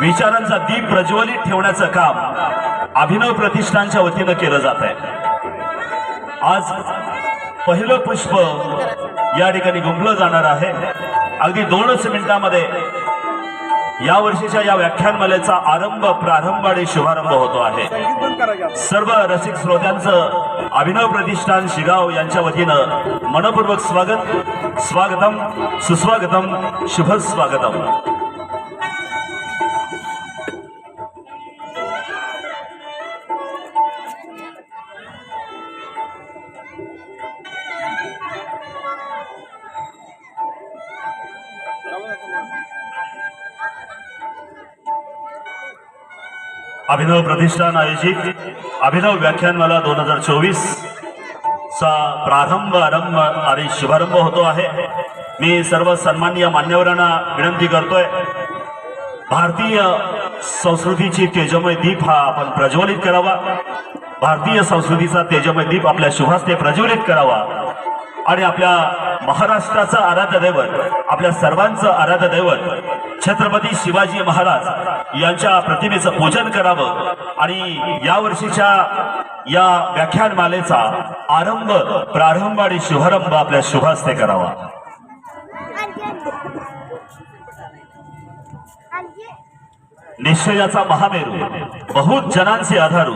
विचारांचा दीप प्रज्वलित ठेवण्याचं काम अभिनव प्रतिष्ठानच्या वतीनं केलं जात आहे. आज पहिलं पुष्प या ठिकाणी गुंफलं जाणार आहे. अगदी दोनच मिनिटांमध्ये या वर्षीच्या या व्याख्यानमालेचा आरंभ प्रारंभ आणि शुभारंभ होतो आहे. सर्व रसिक श्रोत्यांचं अभिनव प्रतिष्ठान शिगाव यांच्या वतीनं मनपूर्वक स्वागत स्वागतम सुस्वागतम शुभ अभिनव प्रतिष्ठान आयोजित. अभिनव व्याख्यानमाला दोन हजार चोवीस चा प्रारंभ आरंभ आणि शुभारंभ होतो आहे. मी सर्व सन्मान्य मान्यवरांना विनंती करतोय. भारतीय संस्कृतीची तेजमय दीप हा आपण प्रज्वलित करावा. भारतीय संस्कृतीचा तेजमय दीप आपल्या शुभास्ते प्रज्वलित करावा. आणि आपल्या महाराष्ट्राचं आराध्य दैवत आपल्या सर्वांचं आराध्य दैवत छत्रपती शिवाजी महाराज यांच्या प्रतिमेचं पूजन करावं. आणि या वर्षीच्या या व्याख्यानमालेचा आरंभ प्रारंभ आणि शुभारंभ आपल्या शुभास्ते करावा. निश्चयाचा महामेरू बहुत जनांचे आधारू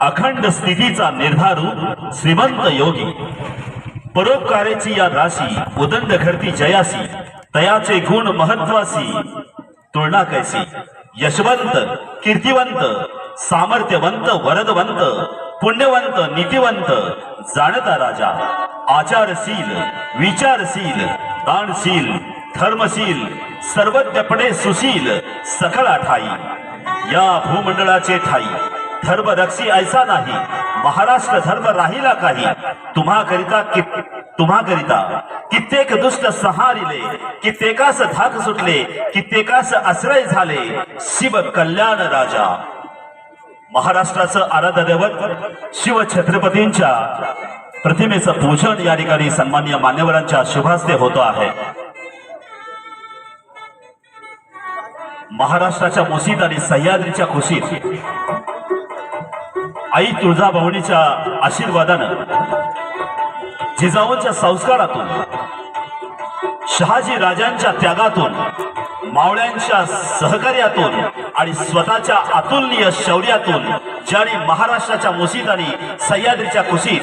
अखंड स्थितीचा निर्धारू श्रीमंत योगी. परोपकारेची या राशी उदंड घडती जयासी तयाचे गुण महत्वासी तुलना कैसी? यशवंत कीर्तिवंत सामर्थ्यवंत वरदवंत पुण्यवंत नीतिवंत जाणता राजा आचारशील विचारशील दानशील धर्मशील सर्वज्ञपणे सुशील सकळा ठाई या भूमंडळाचे ठाई धर्मरक्षी ऐसा नाही महाराष्ट्र धर्म राहिला काही तुम्हाकरिता कि- तुम्हाकरिता कित्येक दुष्ट सहारिले कित्येकास धाक सुटले कित्येकास आश्रय झाले शिव कल्याण राजा. महाराष्ट्राचं आराध्य दैवत शिव छत्रपतींच्या प्रतिमेचं पूजन या ठिकाणी सन्मान्य मान्यवरांच्या शुभास्ते होतो आहे. महाराष्ट्राच्या मुसीत आणि सह्याद्रीच्या खुशीत आई तुळजाभवनीच्या आशीर्वादानं जिजाऊंच्या संस्कारातून शहाजी राजांच्या त्यागातून मावळ्यांच्या सहकार्यातून आणि स्वतःच्या अतुलनीय शौर्यातून ज्याने महाराष्ट्राच्या मुसीत आणि सह्याद्रीच्या कुशीत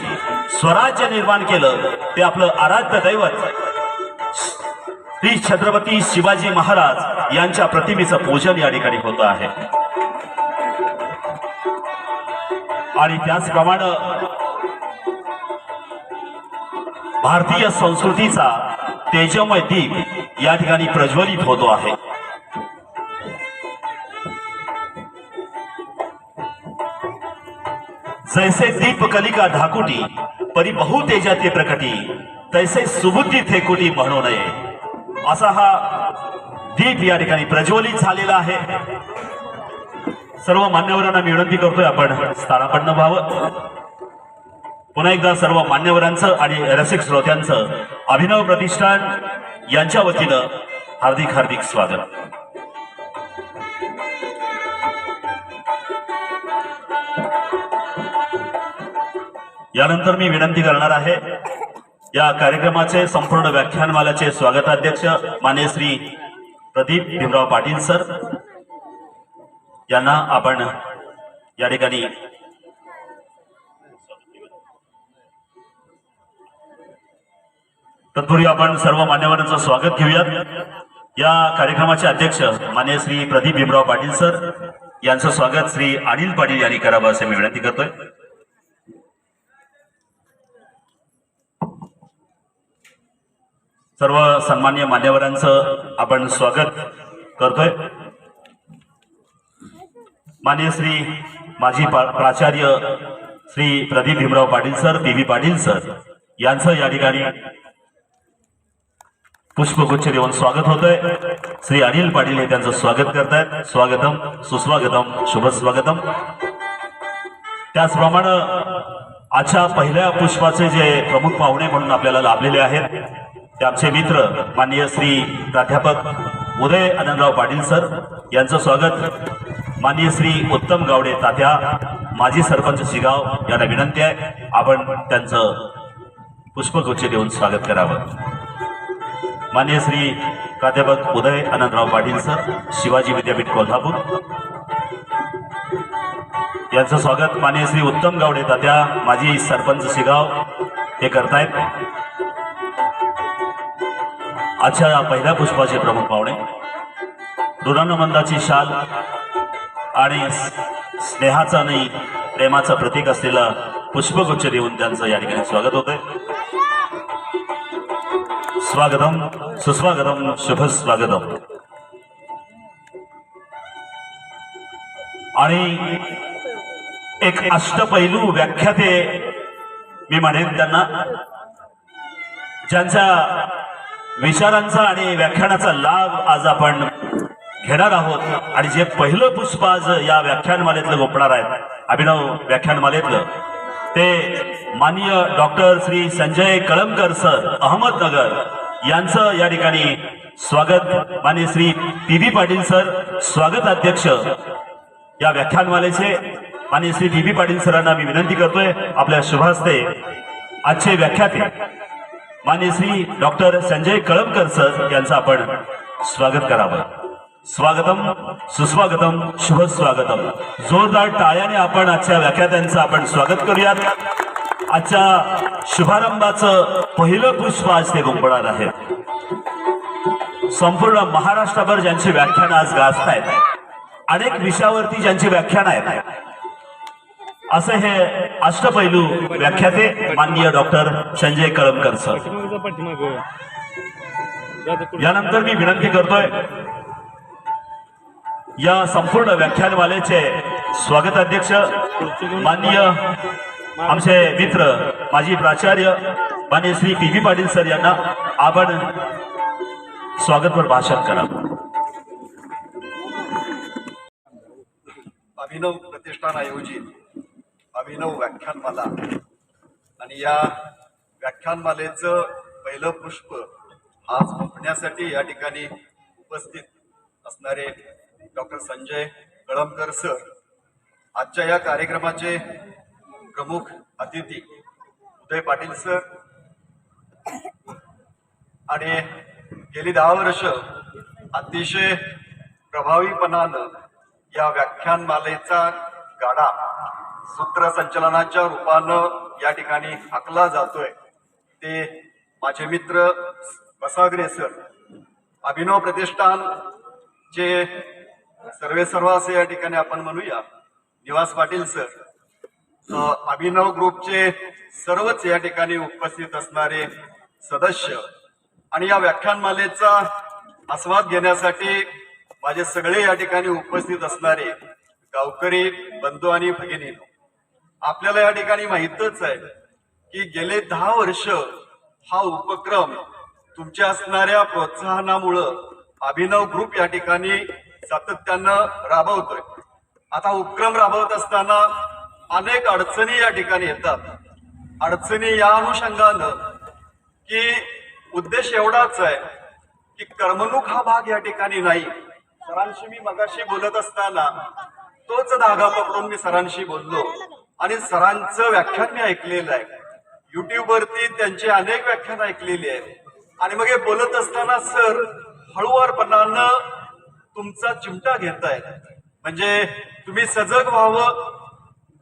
स्वराज्य निर्माण केलं ते आपलं आराध्य दैवत श्री छत्रपती शिवाजी महाराज यांच्या प्रतिमेचं पूजन या ठिकाणी होत आहे. आणि त्याचप्रमाणे भारतीय संस्कृतीचा तेजमय दीप या ठिकाणी प्रज्वलित होतो आहे. जैसे दीप कलिका ढाकुटी परी बहु तेजाते प्रकटी तैसे सुबुद्धी थेकुटी म्हणू नये. असा हा दीप या ठिकाणी प्रज्वलित झालेला आहे. सर्व मान्यवरांना विनंती करतोय आपण स्थानापन्न व्हावं. पुन्हा एकदा सर्व मान्यवरांचं आणि रसिक श्रोत्यांचं अभिनव प्रतिष्ठान यांच्या वतीनं हार्दिक हार्दिक स्वागत. यानंतर मी विनंती करणार आहे या कार्यक्रमाचे संपूर्ण व्याख्यानमालाचे स्वागताध्यक्ष मान्य श्री प्रदीप भीमराव पाटील सर यांना आपण या ठिकाणी तत्पूर्वी आपण सर्व मान्यवरांचं स्वागत घेऊयात. या कार्यक्रमाचे अध्यक्ष मान्य श्री प्रदीप भीमराव पाटील सर यांचं स्वागत श्री अनिल पाटील यांनी करावं असे मी विनंती करतोय. सर्व सन्मान्य मान्यवरांचं आपण स्वागत करतोय. मान्य श्री माजी पा- प्राचार्य Shri Pradeep Bhimrao Patil sir P V Patil sir यांचं या ठिकाणी पुष्पगुच्छ देऊन स्वागत होतोय. श्री अनिल पाटील हे त्यांचं स्वागत करतायत. स्वागतम सुस्वागतम शुभ स्वागतम त्याचप्रमाणे आजच्या पहिल्या पुष्पाचे जे प्रमुख पाहुणे म्हणून आपल्याला लाभलेले आहेत ते आमचे मित्र माननीय श्री प्राध्यापक उदय आनंदराव पाटील सर यांचं स्वागत. माननीय श्री उत्तम गावडे तात्या माजी सरपंच शिगाव यांना विनंती आहे. आपण त्यांचं पुष्पगुच्छ देऊन स्वागत करावं. माननीय श्री प्राध्यापक उदय आनंदराव पाटील सर शिवाजी विद्यापीठ कोल्हापूर. यांचं स्वागत माननीय श्री उत्तम गावडे तात्या माजी सरपंच शिगाव हे करतायत. आजच्या पहिल्या पुष्पाचे प्रमुख पाहुणे ऋणानुबंधाची शाल आणि स्नेहाचं आणि प्रेमाचं प्रतीक असलेलं पुष्पगुच्छ देऊन त्यांचं या ठिकाणी स्वागत होतंय. स्वागतम सुस्वागतम शुभ स्वागतम आणि एक अष्टपैलू व्याख्याते मी म्हणेन त्यांना ज्यांच्या विचारांचा आणि व्याख्यानाचा लाभ आज आपण घेणार आहोत. आणि जे पहिलं पुष्प आज या व्याख्यानमालेतलं गोपणार आहेत अभिनव व्याख्यानमालेतलं ते माननीय डॉक्टर श्री संजय कळमकर सर अहमदनगर. यांचं या ठिकाणी स्वागत. माननीय Shri P V Patil sir स्वागत अध्यक्ष. या व्याख्यानमालेचे आणि श्री डी बी पाटील सरांना मी विनंती करतोय आपल्या शुभास्ते. आजचे व्याख्याते माननीय श्री डॉक्टर संजय कळमकर सर यांचं आपण स्वागत करावं. स्वागतम सुस्वागतम शुभ स्वागतम जोरदार टाळ्याने आपण आजच्या व्याख्यात्यांचं आपण स्वागत करूयात. आजच्या शुभारंभाचं पहिलं पुष्प आज ते गुंपणार आहेत संपूर्ण महाराष्ट्रभर ज्यांची व्याख्यानं आज गाजतायत अनेक विषयावरती ज्यांची व्याख्यान आहेत. असे हे अष्टपैलू व्याख्याते माननीय डॉक्टर संजय कळमकर सर. यानंतर मी विनंती करतोय या संपूर्ण व्याख्यानमालेचे स्वागत अध्यक्ष माननीय आमचे मित्र माजी प्राचार्य Mane Shri P. V Patil sir यांना आपण स्वागतपर भाषण करा. अभिनव प्रतिष्ठान आयोजित अभिनव व्याख्यानमाला. आणि या व्याख्यानमालेचं पहिलं पुष्प आज गुंफण्यासाठी या ठिकाणी उपस्थित असणारे डॉक्टर संजय कळमकर सर. आजच्या या कार्यक्रमाचे प्रमुख अतिथी उदय पाटील सर आणि गेली दहा वर्ष अतिशय प्रभावीपणानं या व्याख्यानमालेचा गाडा सूत्रसंचलनाच्या रूपानं या ठिकाणी आखला जातोय. ते माझे मित्र बसागरे सर अभिनव प्रतिष्ठान जे सर्वे सर्व असे या ठिकाणी आपण म्हणूया. निवास पाटील सर अभिनव ग्रुपचे सर्वच या ठिकाणी उपस्थित असणारे सदस्य. आणि या व्याख्यानमालेचा आस्वाद घेण्यासाठी माझे सगळे या ठिकाणी उपस्थित असणारे गावकरी बंधू आणि भगिनी आपल्याला या ठिकाणी माहितच आहे की गेले दहा वर्ष हा उपक्रम तुमच्या असणाऱ्या प्रोत्साहनामुळं अभिनव ग्रुप या ठिकाणी सातत्यानं राबवतोय. आता उपक्रम राबवत असताना अनेक अडचणी या ठिकाणी येतात. अडचणी या अनुषंगानं की उद्देश एवढाच आहे की करमणूक हा भाग या ठिकाणी नाही. सरांशी मी मगाशी बोलत असताना तोच धागा पकडून मी सरांशी बोललो. आणि सरांचं व्याख्यान मी ऐकलेलं आहे. युट्यूबवरती त्यांची अनेक व्याख्यान ऐकलेली आहेत. आणि मग हे बोलत असताना सर हळूवारपणानं तुमचा चिमटा घेतायत. म्हणजे तुम्ही सजग व्हावं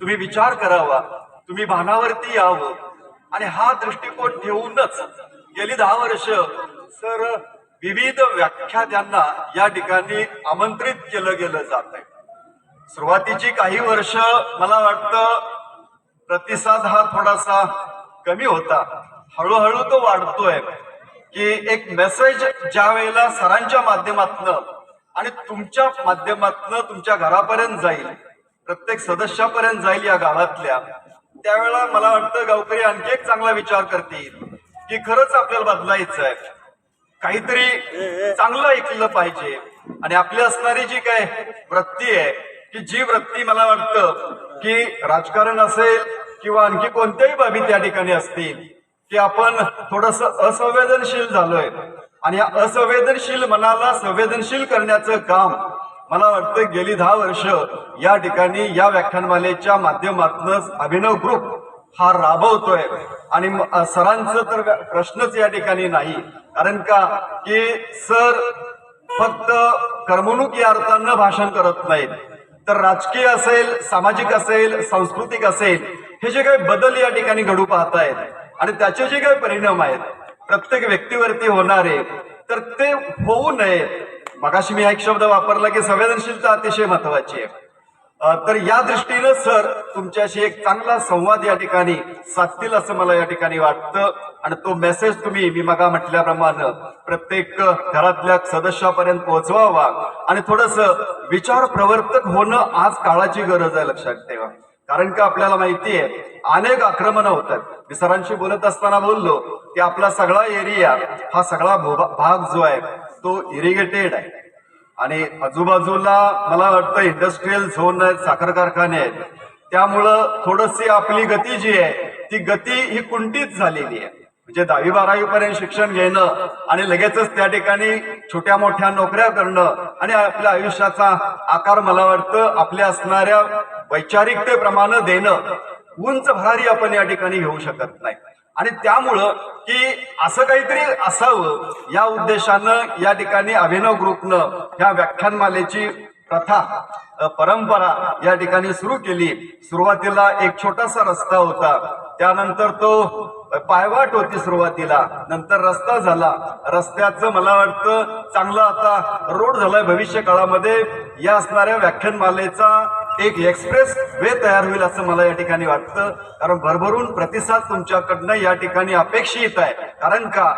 तुम्ही विचार करावा. तुम्ही भानावरती यावं. आणि हा दृष्टिकोन ठेवूनच गेली दहा वर्ष सर विविध व्याख्यात्यांना या ठिकाणी आमंत्रित केलं गेलं जात आहे. सुरुवातीची काही वर्ष मला वाटतं प्रतिसाद हा थोडासा कमी होता. हळूहळू तो वाढतोय. की एक मेसेज ज्या वेळेला सरांच्या माध्यमातनं आणि तुमच्या माध्यमातनं तुमच्या घरापर्यंत जाईल प्रत्येक सदस्यापर्यंत जाईल या गावातल्या. त्यावेळेला मला वाटतं गावकरी आणखी एक चांगला विचार करतील की खरंच आपल्याला बदलायचं आहे काहीतरी चांगलं ऐकलं पाहिजे. आणि आपली असणारी जी काय वृत्ती आहे की जी वृत्ती मला वाटतं की राजकारण असेल किंवा आणखी कोणत्याही बाबी त्या ठिकाणी असतील की आपण थोडस असंवेदनशील झालोय. आणि या असंवेदनशील मनाला संवेदनशील करण्याचं काम मला वाटतं गेली दहा वर्ष या ठिकाणी या व्याख्यानमालेच्या माध्यमातूनच अभिनव ग्रुप हा राबवतोय. आणि सरांचं तर प्रश्नच या ठिकाणी नाही. कारण का की सर फक्त करमणूक या अर्थानं भाषण करत नाहीत. तर राजकीय असेल सामाजिक असेल सांस्कृतिक असेल हे जे काही बदल या ठिकाणी घडू पाहतायत आणि त्याचे जे काही परिणाम आहेत प्रत्येक व्यक्तीवरती होणारे तर ते होऊ नये मगाशी मी हा एक शब्द वापरला की संवेदनशीलता अतिशय महत्वाची आहे. तर या दृष्टीनं सर तुमच्याशी एक चांगला संवाद या ठिकाणी साधतील असं मला या ठिकाणी वाटतं. आणि तो मेसेज तुम्ही मी मगा म्हटल्याप्रमाणे प्रत्येक घरातल्या सदस्यापर्यंत पोहोचवावा. आणि थोडस विचार प्रवर्तक होणं आज काळाची गरज आहे लक्षात ठेवा. कारण का आपल्याला माहिती आहे अनेक आक्रमण होतात. मी सरांशी बोलत असताना बोललो की आपला सगळा एरिया हा सगळा भाग जो आहे तो इरिगेटेड आहे. आणि आजूबाजूला मला वाटतं इंडस्ट्रीयल झोन आहेत साखर कारखाने आहेत. त्यामुळं थोडीशी आपली गती जी आहे ती गती ही कुंठित झालेली आहे. म्हणजे दहावी बारावी पर्यंत शिक्षण घेणं आणि लगेचच त्या ठिकाणी छोट्या मोठ्या नोकऱ्या करणं आणि आपल्या आयुष्याचा आकार मला वाटतं आपल्या असणाऱ्या वैचारिकतेप्रमाणे देणं उंच भरारी आपण या ठिकाणी घेऊ शकत नाही. आणि त्यामुळं की असं काहीतरी असावं या उद्देशानं या ठिकाणी अभिनव ग्रुपनं ह्या व्याख्यानमालेची प्रथा परंपरा या ठिकाणी सुरू केली. सुरुवातीला एक छोटासा रस्ता होता. त्यानंतर तो पायवाट होती सुरुवातीला. नंतर रस्ता झाला. रस्त्याचं मला वाटतं चांगला आता रोड झालाय भविष्य काळामध्ये या असणाऱ्या व्याख्यानमालेचा एक एक्सप्रेस वे तयार होईल असं मला या ठिकाणी वाटतं. कारण भरभरून प्रतिसाद तुमच्याकडनं या ठिकाणी अपेक्षित आहे. कारण का?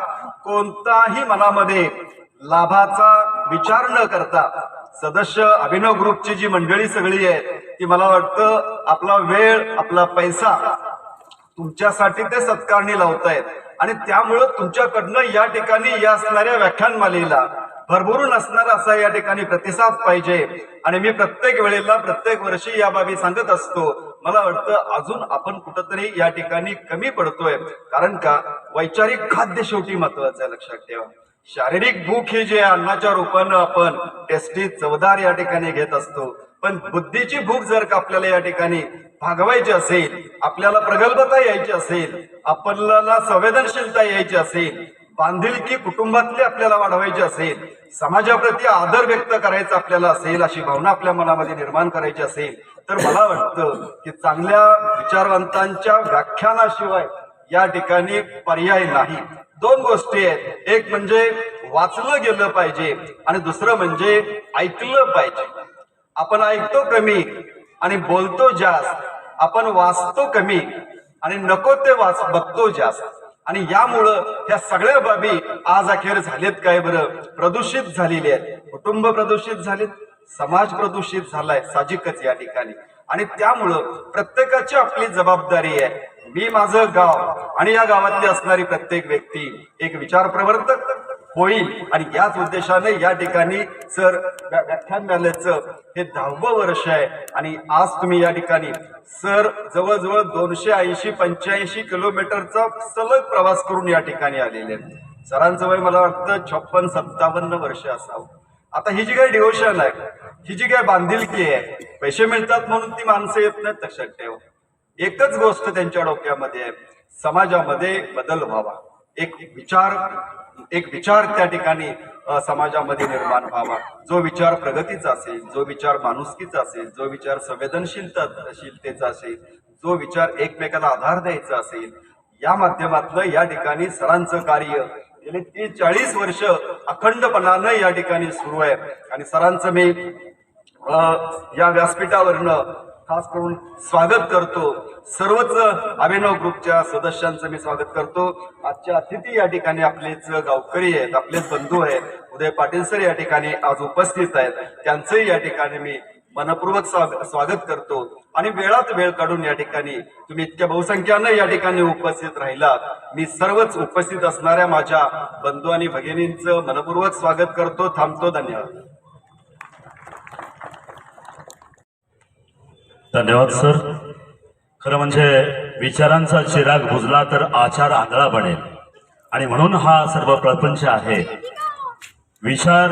कोणताही मनामध्ये लाभाचा विचार न करता सदस्य अभिनव ग्रुपची जी मंडळी सगळी आहे ती मला वाटतं आपला वेळ आपला पैसा तुमच्यासाठी ते सत्कारणी लावतायत. आणि त्यामुळं तुमच्याकडनं या ठिकाणी या असणाऱ्या व्याख्यानमालेला भरभरून असणारा असा या ठिकाणी प्रतिसाद पाहिजे. आणि मी प्रत्येक वेळेला प्रत्येक वर्षी या बाबी सांगत असतो. मला वाटतं अजून आपण कुठंतरी या ठिकाणी कमी पडतोय. कारण का? वैचारिक खाद्य शेवटी महत्वाचं आहे लक्षात ठेवा. शारीरिक भूक ही जी अन्नाच्या रूपानं आपण टेस्टी चवदार या ठिकाणी घेत असतो. पण बुद्धीची भूक जर का आपल्याला या ठिकाणी भागवायची असेल आपल्याला प्रगल्भता यायची असेल आपल्याला संवेदनशीलता यायची असेल बांधिलकी कुटुंबातली आपल्याला वाढवायची असेल समाजाप्रती आदर व्यक्त करायचा आपल्याला असेल अशी भावना आपल्या मनामध्ये निर्माण करायची असेल तर मला वाटतं की चांगल्या विचारवंतांच्या व्याख्यानाशिवाय या ठिकाणी पर्याय नाही. दोन गोष्टी आहेत. एक म्हणजे वाचलं गेलं पाहिजे आणि दुसरं म्हणजे ऐकलं पाहिजे. आपण ऐकतो कमी आणि बोलतो जास्त. आपण वाचतो कमी आणि नको ते वाच बघतो जास्त. आणि यामुळं ह्या सगळ्या बाबी आज अखेर झालेत काय बरं? प्रदूषित झालेले आहेत. कुटुंब प्रदूषित झालेत समाज प्रदूषित झालाय साहजिकच या ठिकाणी. आणि त्यामुळं प्रत्येकाची आपली जबाबदारी आहे. मी माझं गाव आणि या गावातली असणारी प्रत्येक व्यक्ती एक विचार प्रवर्तक होईल. आणि याच उद्देशाने या ठिकाणी सर व्याख्यान व्याख्यानमालेचं हे दहावं वर्ष आहे. आणि आज तुम्ही या ठिकाणी सर जवळजवळ दोनशे ऐंशी पंच्याऐंशी किलोमीटरचा सलग प्रवास करून या ठिकाणी आलेले आहेत. सरांचं वय मला वाटतं छप्पन सत्तावन्न वर्ष असावं. आता ही जी काही डिवोशन आहे ही जी काही बांधिलकी आहे पैसे मिळतात म्हणून ती माणसं येत नाहीत लक्षात ठेव. एकच गोष्ट त्यांच्या डोक्यामध्ये आहे. समाजामध्ये बदल व्हावा. एक विचार एक विचार त्या ठिकाणी समाजामध्ये निर्माण व्हावा. जो विचार प्रगतीचा असेल जो विचार माणुसकीचा असेल जो विचार संवेदनशीलता असेल जो विचार एकमेकाला आधार द्यायचा असेल या माध्यमातलं या ठिकाणी सरांचं कार्य गेले तीस चाळीस वर्ष अखंडपणानं या ठिकाणी सुरू आहे. आणि सरांचं मी या व्यासपीठावरनं खास करून स्वागत करतो. सर्वच अभिनव ग्रुपच्या सदस्यांचं मी स्वागत करतो. आजच्या अतिथी या ठिकाणी आपलेच गावकरी आहेत आपलेच बंधू आहेत. उदय पाटील सर या ठिकाणी आज उपस्थित आहेत. त्यांचंही या ठिकाणी मी मनपूर्वक स्वागत करतो. आणि वेळात वेळ काढून या ठिकाणी तुम्ही इतक्या बहुसंख्यानं या ठिकाणी उपस्थित राहिलात. मी सर्वच उपस्थित असणाऱ्या माझ्या बंधू आणि भगिनींचं मनपूर्वक स्वागत करतो. थांबतो धन्यवाद. धन्यवाद सर. खरं म्हणजे विचारांचा चिराग बुजला तर आचार आंधळा बनेल. आणि म्हणून हा सर्व प्रपंच आहे. विचार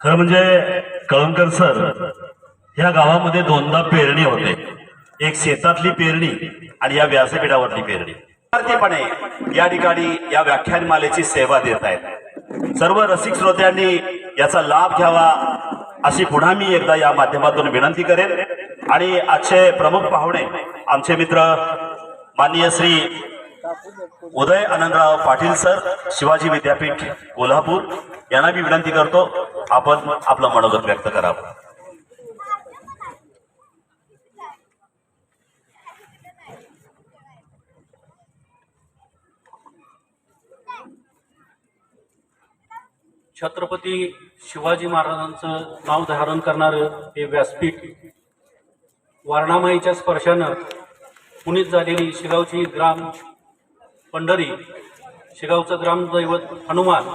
खरं म्हणजे कळंकर सर या गावामध्ये दोनदा पेरणी होते. एक शेतातली पेरणी आणि या व्यासपीठावरली पेरणी. विद्यार्थीपणे या ठिकाणी या व्याख्यानमालेची सेवा देत आहेत. सर्व रसिक श्रोत्यांनी याचा लाभ घ्यावा अशी पुन्हा मी एकदा या माध्यमातून विनंती करेन. आणि आजचे प्रमुख पाहुणे आमचे मित्र माननीय श्री उदय आनंदराव पाटील सर शिवाजी विद्यापीठ कोल्हापूर. यांना मी विनंती करतो आपण आपलं मनोगत व्यक्त करावं. छत्रपती शिवाजी महाराजांचं नाव धारण करणारं हे व्यासपीठ वारणामाईच्या स्पर्शानं पुनीत झालेली शिगावची ग्राम पंढरी शिगावचं ग्रामदैवत हनुमान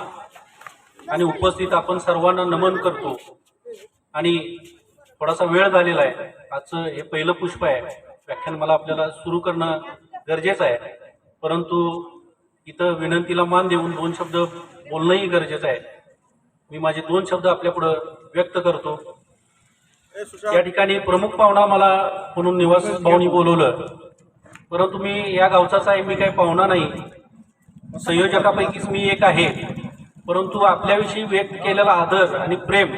आणि उपस्थित आपण सर्वांना नमन करतो. आणि थोडासा वेळ झालेला आहे. आजचं हे पहिलं पुष्प आहे. व्याख्यान मला आपल्याला सुरू करणं गरजेचं आहे. परंतु इथं विनंतीला मान देऊन दोन शब्द बोलणंही गरजेचं आहे. मी माझे दोन शब्द आपल्यापुढं व्यक्त करतो. या ठिकाणी प्रमुख पाहुणा मला म्हणून निवास भाऊनी बोलवलं. परंतु मी या गावचाच आहे मी काही पाहुणा नाही. संयोजकापैकीच मी एक आहे. परंतु आपल्याविषयी व्यक्त केलेला आदर आणि प्रेम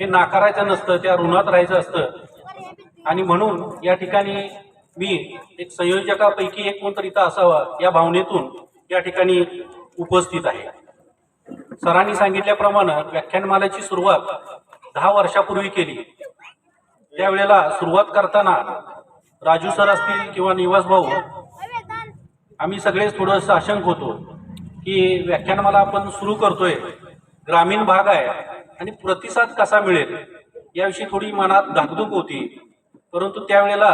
हे नाकारायचं नसतं त्या ऋणात राहायचं असतं. आणि म्हणून या ठिकाणी मी एक संयोजकापैकी एक कोणतरी इथं असावा या भावनेतून या ठिकाणी उपस्थित आहे. सरांनी सांगितल्याप्रमाणे व्याख्यानमालेची सुरुवात दहा वर्षापूर्वी केली. त्यावेळेला सुरुवात करताना राजू सर असतील किंवा निवास भाऊ आम्ही सगळेच थोडंसं आशंक होतो की व्याख्यानमाला आपण सुरू करतोय. ग्रामीण भाग आहे आणि प्रतिसाद कसा मिळेल याविषयी थोडी मनात धाकधूक होती. परंतु त्यावेळेला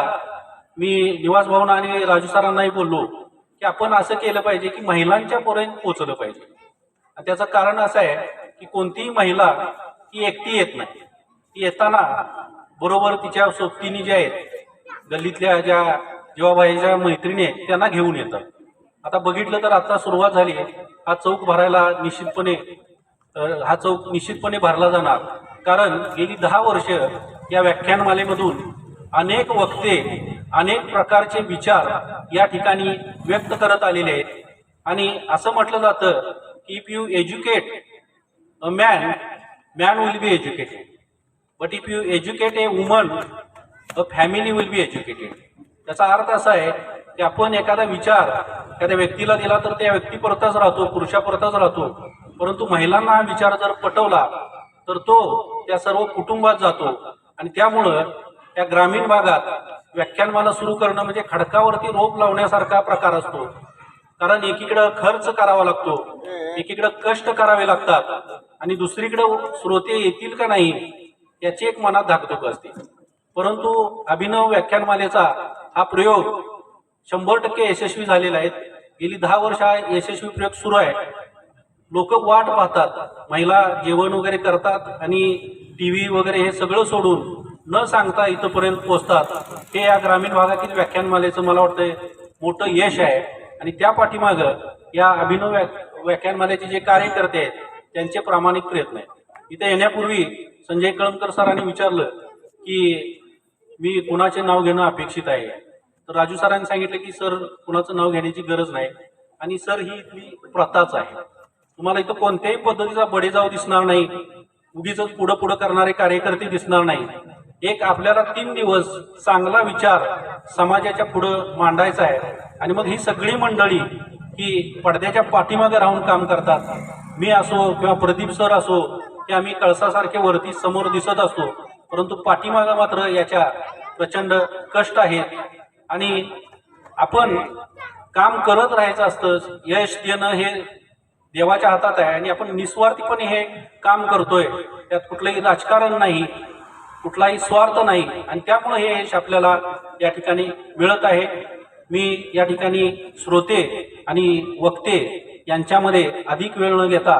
मी निवास भाऊन आणि राजू सरांनाही बोललो की आपण असं केलं पाहिजे की महिलांच्या पर्यंत पोहोचलं पाहिजे. त्याचं कारण असं आहे की कोणतीही महिला ती एकटी येत नाही. ती येताना बरोबर तिच्या सोबतीने ज्या आहेत गल्लीतल्या ज्या जीवाबाईच्या मैत्रिणी आहेत त्यांना घेऊन येतात. आता बघितलं तर आता सुरुवात झाली आहे. हा चौक भरायला निश्चितपणे हा चौक निश्चितपणे भरला जाणार. कारण गेली दहा वर्ष या व्याख्यानमालेमधून अनेक वक्ते अनेक प्रकारचे विचार या ठिकाणी व्यक्त करत आलेले आहेत. आणि असं म्हटलं जातं की if you educate a man man will be educated but if you educate a woman a family will be educated त्याचा अर्थ असा आहे की आपण एखादा विचार एखाद्या व्यक्तीला दिला तर त्या व्यक्तीपुरताच राहतो पुरुषापुरताच राहतो. परंतु महिलांना हा विचार जर पटवला तर तो त्या सर्व कुटुंबात जातो. आणि त्यामुळं त्या ग्रामीण भागात व्याख्यानमाला सुरू करणं म्हणजे खडकावरती रोप लावण्यासारखा प्रकार असतो. कारण एकीकडं खर्च करावा लागतो एकीकडं कष्ट करावे लागतात. आणि दुसरीकडं श्रोते येतील का नाही याची एक मनात धाकधूक असते. परंतु अभिनव व्याख्यानमालेचा हा प्रयोग शंभर टक्के यशस्वी झालेला आहे. गेली दहा वर्ष हा यशस्वी प्रयोग सुरू आहे. लोक वाट पाहतात महिला जेवण वगैरे करतात आणि टी व्ही वगैरे हे सगळं सोडून न सांगता इथंपर्यंत पोहोचतात. हे या ग्रामीण भागातील व्याख्यानमालेचं मला वाटतंय मोठं यश आहे. आणि त्या पाठीमागं या अभिनव व्या व्याख्यानमालेचे जे कार्यकर्ते आहेत त्यांचे प्रामाणिक प्रयत्न आहेत. इथे येण्यापूर्वी संजय कळमकर सरांनी विचारलं की मी कुणाचे नाव घेणं अपेक्षित आहे? तर राजू सरांनी सांगितलं की सर कुणाचं नाव घेण्याची गरज नाही. आणि सर ही इथली प्रथाच आहे. तुम्हाला इथं कोणत्याही पद्धतीचा बडेजाव दिसणार नाही. उगीच पुढं पुढं करणारे कार्यकर्ते दिसणार नाही. एक आपल्याला तीन दिवस चांगला विचार समाजाच्या पुढं मांडायचा आहे. आणि मग ही सगळी मंडळी ही पडद्याच्या पाठीमागे राहून काम करतात. मी असो किंवा प्रदीप सर असो हे आम्ही कळसासारखे वरती समोर दिसत असतो परंतु पाठीमागा मात्र याच्या प्रचंड कष्ट आहेत. आणि आपण काम करत राहायचं असतं यश देणं हे देवाच्या हातात आहे आणि आपण निस्वार्थीपणे हे काम करतोय. त्यात कुठलंही राजकारण नाही कुठलाही स्वार्थ नाही आणि त्यामुळे हे यश आपल्याला या ठिकाणी मिळत आहे. मी या ठिकाणी श्रोते आणि वक्ते यांच्यामध्ये अधिक वेळ न घेता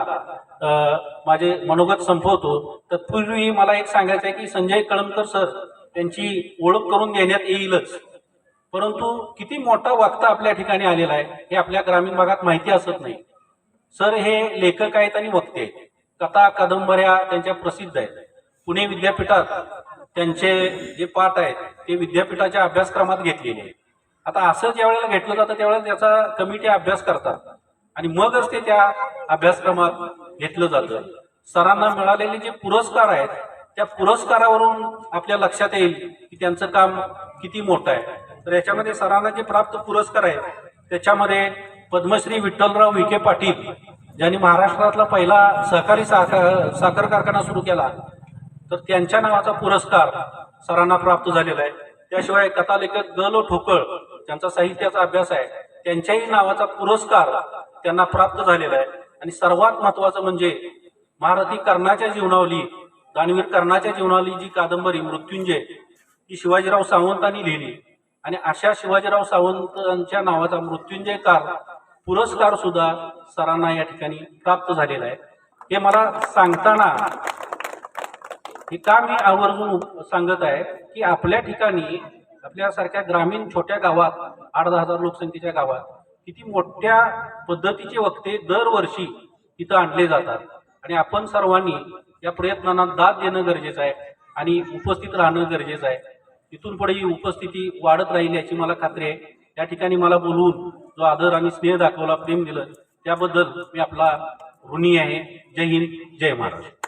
माझे मनोगत संपवतो. तत्पूर्वी मला एक सांगायचं आहे की संजय कळमकर सर त्यांची ओळख करून देण्यात येईलच. परंतु किती मोठा वक्ता आपल्या ठिकाणी आलेला आहे हे आपल्या ग्रामीण भागात माहिती असत नाही. सर हे लेखक आहेत आणि वक्ते आहेत. कथा कादंबऱ्या त्यांच्या प्रसिद्ध आहेत. पुणे विद्यापीठात त्यांचे जे पाठ आहेत ते विद्यापीठाच्या अभ्यासक्रमात घेतलेले आहेत. आता असं ज्या वेळेला घेतलं जातं त्यावेळेला त्याचा कमिटी अभ्यास करतात. आणि मगच ते त्या अभ्यासक्रमात घेतलं जातं. सरांना मिळालेले जे पुरस्कार आहेत त्या पुरस्कारावरून आपल्या लक्षात येईल की त्यांचं काम किती मोठं आहे. तर याच्यामध्ये सरांना जे प्राप्त पुरस्कार आहेत त्याच्यामध्ये पद्मश्री विठ्ठलराव विखे पाटील ज्यांनी महाराष्ट्रातला पहिला सहकारी साखर साखर कारखाना सुरू केला तर त्यांच्या नावाचा पुरस्कार सरांना प्राप्त झालेला आहे. त्याशिवाय कथालेखक ग लो ठोकळ ज्यांचा साहित्याचा अभ्यास आहे त्यांच्याही नावाचा पुरस्कार त्यांना प्राप्त झालेला आहे. आणि सर्वात महत्वाचं म्हणजे महारथी कर्णाच्या जीवनावली दानवीर कर्णाच्या जीवनावली जी कादंबरी मृत्युंजय ही शिवाजीराव सावंतांनी लिहिली. आणि अशा शिवाजीराव सावंतांच्या नावाचा मृत्युंजयकार पुरस्कार सुद्धा सरांना या ठिकाणी प्राप्त झालेला आहे. हे मला सांगताना हे का मी आवर्जून सांगत आहे की आपल्या ठिकाणी आपल्यासारख्या ग्रामीण छोट्या गावात आठ दहा हजार लोकसंख्येच्या गावात किती मोठ्या पद्धतीचे वक्ते दरवर्षी तिथं आणले जातात. आणि आपण सर्वांनी या प्रयत्नांना दाद देणं गरजेचं आहे आणि उपस्थित राहणं गरजेचं आहे. इथून पुढे ही उपस्थिती वाढत राहील याची मला खात्री आहे. या ठिकाणी मला बोलवून जो आदर आणि स्नेह दाखवला प्रेम दिलं त्याबद्दल मी आपला ऋणी आहे. जय हिंद जय महाराष्ट्र.